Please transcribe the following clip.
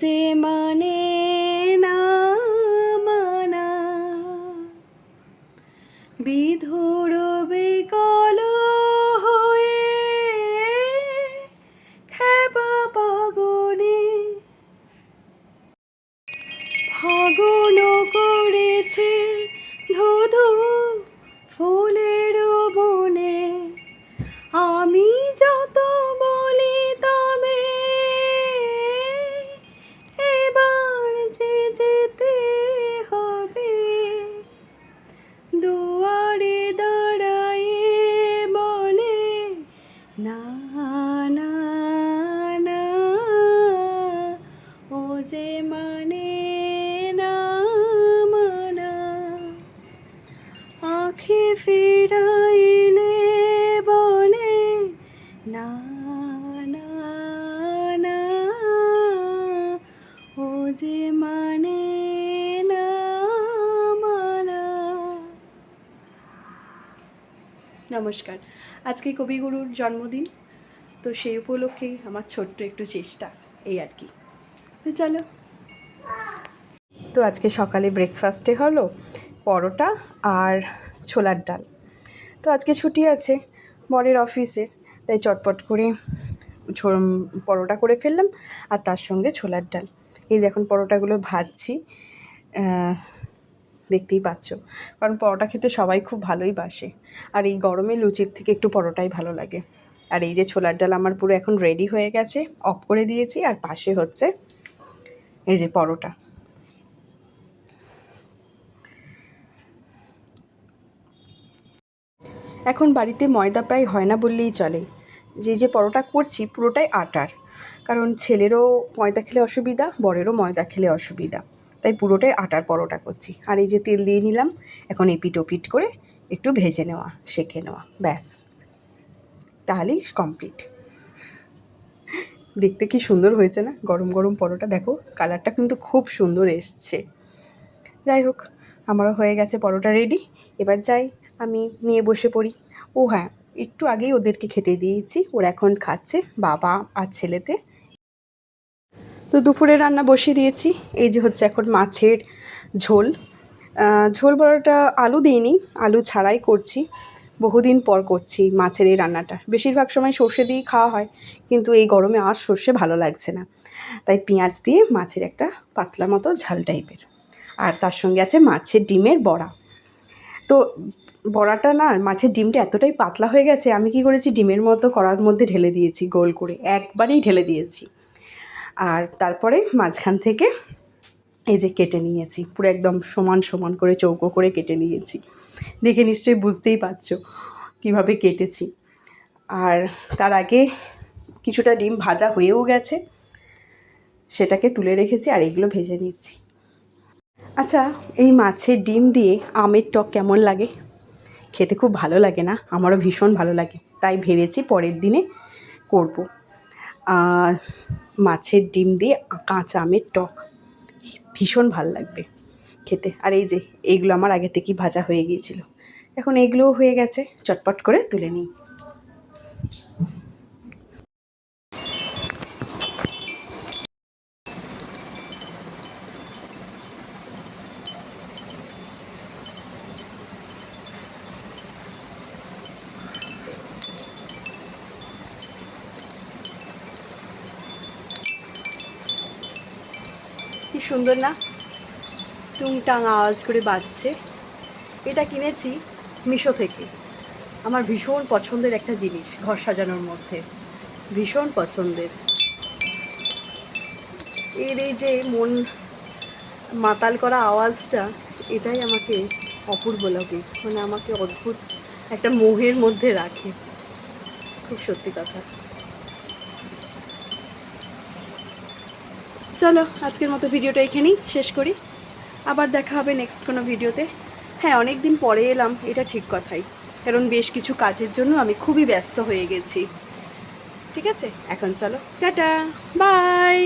যে মানে নমস্কার। আজকে কবিগুরুর জন্মদিন, তো সেই উপলক্ষে আমার ছোট্ট একটু চেষ্টা, এই আর কি। তো চলো। তো আজকে সকালে ব্রেকফাস্টে হলো পরোটা আর ছোলার ডাল। তো আজকে ছুটি আছে বরের অফিসে তাই চটপট করে পরোটা করে ফেললাম আর তার সঙ্গে ছোলার ডাল। এই যে এখন পরোটাগুলো ভাজছি দেখতেই পাচ্ছ। কারণ পরোটা খেতে সবাই খুব ভালোই বাসে। আর এই গরমে লুচির থেকে একটু পরোটাই ভালো লাগে। আর এই যে ছোলার ডাল আমার পুরো এখন রেডি হয়ে গেছে অফ করে দিয়েছি আর পাশে হচ্ছে এই যে পরোটা। এখন বাড়িতে ময়দা প্রায় হয় না বললেই চলে। যে যে পরোটা করছি পুরোটাই আটার। কারণ ছেলেরও ময়দা খেলে অসুবিধা, বরেরও ময়দা খেলে অসুবিধা। তাই পুরোটাই আটার পরোটা করছি। আর এই যে তেল দিয়ে নিলাম, এখন এপিট ওপিট করে একটু ভেজে নেওয়া সেঁকে নেওয়া, ব্যাস। তাহলেই কমপ্লিট দেখতে কি সুন্দর হয়েছে না? গরম গরম পরোটা, দেখো, কালারটা কিন্তু খুব সুন্দর এসছে। যাই হোক, আমারও হয়ে গেছে পরোটা রেডি এবার যাই, আমি নিয়ে বসে পড়ি। ও হ্যাঁ একটু আগেই ওদেরকে খেতে দিয়েছি, ওরা এখন খাচ্ছে, বাবা আর ছেলেতে। তো দুপুরে রান্না বসিয়ে দিয়েছি। এই যে হচ্ছে এখন মাছের ঝোল। ঝোল বড়াটা আলু দিইনি, আলু ছাড়াই করছি। বহুদিন পর করছি মাছের এই রান্নাটা। বেশিরভাগ সময় সর্ষে দিয়েই খাওয়া হয়, কিন্তু এই গরমে আর সর্ষে ভালো লাগছে না। তাই পেঁয়াজ দিয়ে মাছের একটা পাতলা মতো ঝাল টাইপের। আর তার সঙ্গে আছে মাছের ডিমের বড়া। তো বড়াটা না, মাছের ডিমটা এতটাই পাতলা হয়ে গেছে, আমি কি করেছি, ডিমের মতো করার মধ্যে ঢেলে দিয়েছি গোল করে। একবারেই ঢেলে দিয়েছি। আর তারপরে মাঝখান থেকে এই যে কেটে নিয়েছি, পুরো একদম সমান সমান করে চৌকো করে কেটে নিয়েছি। দেখে নিশ্চয়ই বুঝতেই পারছ কীভাবে কেটেছি। আর তার আগে কিছুটা ডিম ভাজা হয়েও গেছে, সেটাকে তুলে রেখেছি আর এগুলো ভেজে নিচ্ছি। আচ্ছা এই মাছের ডিম দিয়ে আমের টক কেমন লাগে? খেতে খুব ভালো লাগে না? আমারও ভীষণ ভালো লাগে, তাই ভেবেছি পরের দিনে করব। মাছের ডিম দিয়ে কাঁচা আমের টক। ভীষণ ভালো লাগবে খেতে। আর এই যে, এইগুলো আমার আগে থেকেই ভাজা হয়ে গিয়েছিল। এখন এগুলোও হয়ে গেছে, চটপট করে তুলে নিই। সুন্দর না? টুংটাং আওয়াজ করে বাজছে। এটা কিনেছি মিশো থেকে। আমার ভীষণ পছন্দের একটা জিনিস ঘর সাজানোর মধ্যে। ভীষণ পছন্দের। এর এই যে মন মাতাল করা আওয়াজটা, এটাই আমাকে অপূর্ব লাগে। মানে আমাকে অদ্ভুত একটা মোহের মধ্যে রাখে। খুব সত্যি কথা। চলো, আজকের মতো ভিডিওটা এখানেই শেষ করি। আবার দেখা হবে নেক্সট কোনো ভিডিওতে। হ্যাঁ অনেক দিন পরে এলাম, এটা ঠিক কথাই। কারণ বেশ কিছু কাজের জন্য আমি খুবই ব্যস্ত হয়ে গেছি। ঠিক আছে? এখন চলো, টাটা বাই